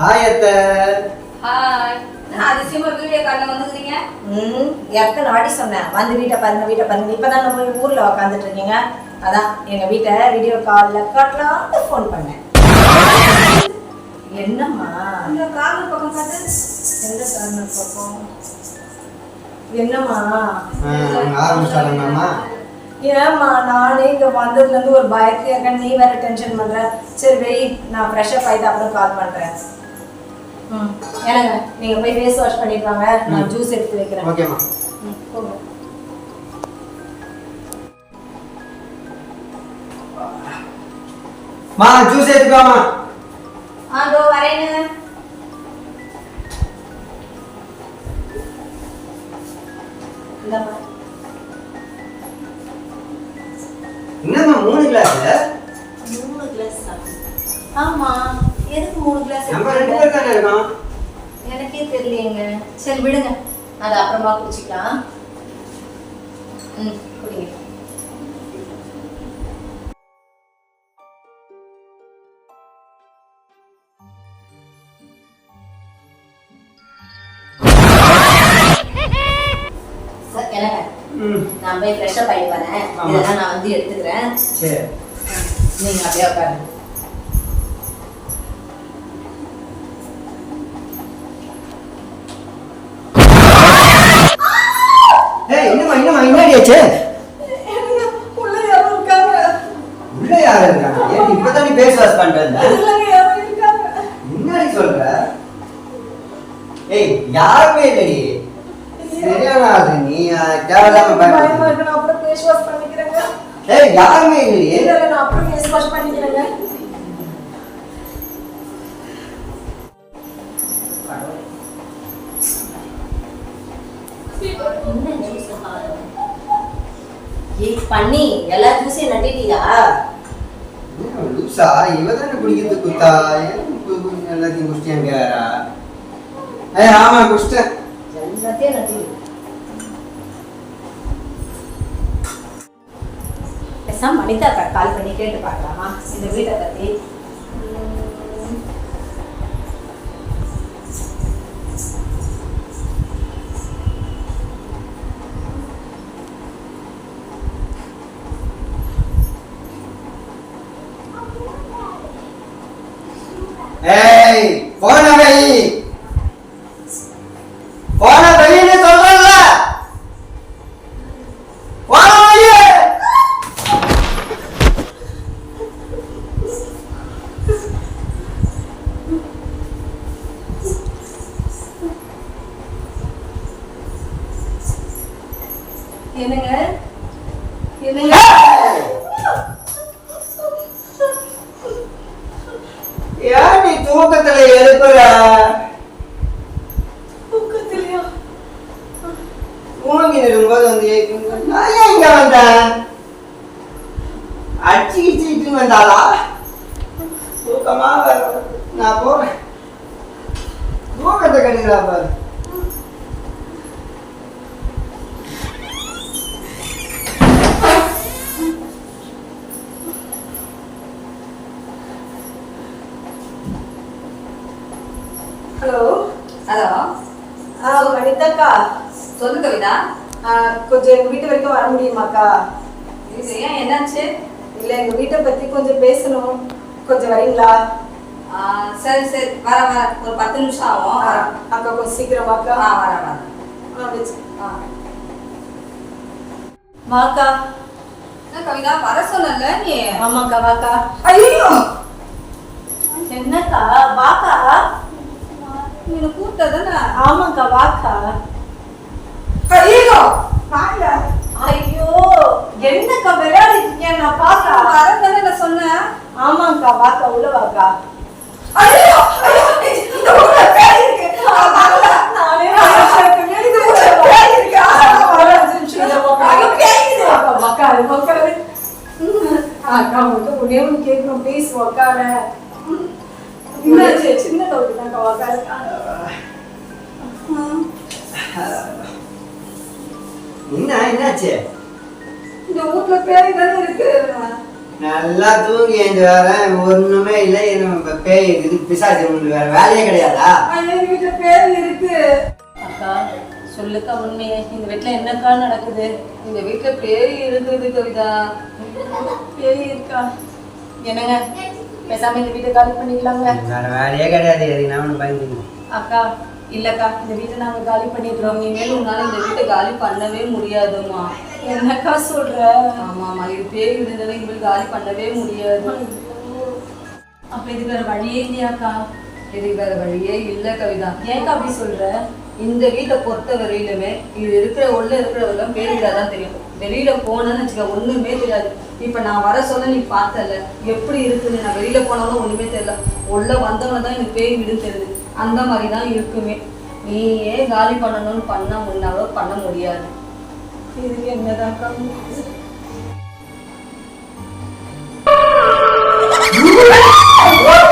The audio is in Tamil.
ஹாய் அத்தை. ஹாய் நான் அதிசயமா வீடியோ காலில் வந்துக்கிறீங்க. ம் எத்தனை வாட்டி சொன்னேன் வந்து வீட்டை பாருங்க வீட்டை பாருங்க. இப்போ தான் ஊரில் உக்காந்துட்டு இருக்கீங்க. அதான் எங்கள் வீட்டை வீடியோ காலில் காட்டலாம்னு ஃபோன் பண்ணேன். என்னம்மா? இந்த கார்னர் பக்கம் பார்த்து எந்த பக்கம்? என்னம்மா? ஆரம்பிச்சாலுங்கம்மா ஏம்மா நானே இங்கே வந்ததுலேருந்து ஒரு பயத்துல இருக்கேன். நீ வேற டென்ஷன் பண்ணுற சரி வெய் நான் ஃப்ரெஷ்ஷப் ஆகிட்டு அப்புறம் கால் பண்ணுறேன் ம். என்னங்க நீங்கள் போய் ஃபேஸ் வாஷ் பண்ணிட்டு வாங்க நான் ஜூஸ் எடுத்து வைக்கிறேன். ஓகேம்மா போங்க. மா ஜூஸ் எடுத்துக்கோமா ஆ இதோ வரேங்க. இந்தாம்மா. என்னம்மா மூணு கிளாஸ் மூணு கிளாஸ் ஆமா. எதுக்கு மூணு கிளாஸ் நம்ம ரெண்டு பேர் தானே இருக்கோம்? எனக்கே தெரியலையேங்க. சரி விடுங்க. அது அப்புறமா குடிச்சிக்கலாம். ம் குடிங்க. நான் போய் ஃப்ரெஷ்ஷப் ஆகி வரேன். இதெல்லாம் நான் வந்து எடுத்துக்கிறேன். சரி. நீங்க அப்படியே உட்காருங்க ஏய் என்னம்மா என்னம்மா என்னடி ஆச்சு உள்ள யாரு இருக்காங்க. ஏன் இப்பதான் நீ பேஸ் வாஷ் சொல்ற? ஏய் யாருமே இல்லடி. சரியான நீ தேவையில்லாம பயமா பயப்பட இருக்கு நான் அப்புறம் ஃபேஸ் வாஷ் பண்ணிக்கிறேங்க. ஏய் யாருமே இல்லடி. இல்ல இல்ல, நான் அப்புறம் ஃபேஸ் வாஷ் பண்ணிக்கிறேங்க. என்ன? பண்ணி எல்லா ஜூஸையும் நட்டிட்டியா? லூசா? இவ தானே குடிக்கிறது குத்தா? ஏன் எல்லாத்தையும் குடிச்சியாங்க ஆமா குடிச்சிட்டேன் எல்லாத்தையும் நட்டி. பேசாம மனிதா கால் பண்ணி கேட்டு பார்க்கலாமா? இந்த வீட்டை பத்தி. ஏய் வந்தேன் அடிச்சு கிச்சிட்டு வந்தாளா? தூக்கமா நான் போறேன். தூக்கத்தை கட்டுங்களா பாரு. ஹலோ. ஹலோ. ஆ வனிதாக்கா சொல்லு கவிதா கொஞ்சம் எங்க வீட்டு வரைக்கும் வர முடியுமாக்கா? இது ஏன் என்னாச்சு? இல்ல எங்க வீட்டை பத்தி கொஞ்சம் பேசணும். கொஞ்சம் வரீங்களா? ஆ, சரி சரி. வர வர. ஒரு பத்து நிமிஷம் ஆகும். அக்கா கொஞ்சம் சீக்கிரமாக்கா. ஆ வர வர. என்ன கவிதா? வர சொன்னல நீ. ஆமாக்கா வாக்கா. ஐயோ! என்னக்கா? வாக்கா? நீ கூப்பிட்டதானே ஆமாக்கா வாக்கா ஐயோ வாங்க ஐயோ என்னக்கா விளையாடிட்டு நான் பாக்கா வர தானே நான் சொன்னேன். ஆமாக்கா வாக்கா உள்ள வாக்கா. ஐயோ ஐயோ இந்த ஊர்ல பேய் இருக்கு. வரல. நானே ஊர்ல பேய் இருக்கு. அக்கா மட்டும் ஒரே ஒன்று கேட்கணும். ப்ளீஸ் உக்கார என்னாச்சு சின்ன டவுட் தான்க்கா உக்காரு என்ன என்னாச்சு? இந்த ஊர்ல பேய் தானே இருக்கு? நல்லா தூங்கி எழுந்து வரேன் ஒண்ணுமே இல்லை பேய் இருக்குது பிசாசு உங்களுக்கு வேற வேலையே கிடையாதா? எங்க வீட்டுல பேய் இருக்கு. அக்கா சொல்லுக்கா உண்மையே. இந்த வீட்டுல என்னக்கா நடக்குது? இந்த வீட்டுல பேய் இருக்குது கவிதா. பேய் இருக்கா? என்னங்க? பேசாம இந்த வீட்டை காலி பண்ணிக்கலாங்க. வேற வேலையே கிடையாது எதுனா ஒன்று பயந்துங்க அக்கா இல்லக்கா இந்த வீட்டை நாங்க காலி பண்ணிடுறோம் இனிமேல் உன்னால இந்த வீட்டை காலி பண்ணவே முடியாதும்மா. என்னக்கா சொல்ற? ஆமாம்மா இது பேய் இருந்ததை இனிமேல் காலி பண்ணவே முடியாது. அப்ப இது வேற வழியே இல்லையாக்கா? இதுக்கு வேற வழியே இல்ல கவிதா. ஏன்க்கா அப்படி சொல்ற? இந்த வீட்டை பொறுத்த வரையிலுமே இது இருக்கிற உள்ள இருக்கிறவெல்லாம் பேருவிடா தான் தெரியும். வெளியில போனேன்னு வச்சுக்க ஒண்ணுமே தெரியாது. இப்ப நான் வர சொல்ல நீ பார்த்தல. எப்படி இருக்குன்னு நான் வெளியில போனாலும் ஒண்ணுமே தெரியல. உள்ள வந்தவன தான் எனக்கு பேய் வீடுன்னு தெரியுது. அந்த மாதிரி தான் இருக்குமே. நீ ஏன் காலி பண்ணணும்னு பண்ண முன்னாலோ பண்ண முடியாது. இதுக்கு என்னதாக்கா ஆ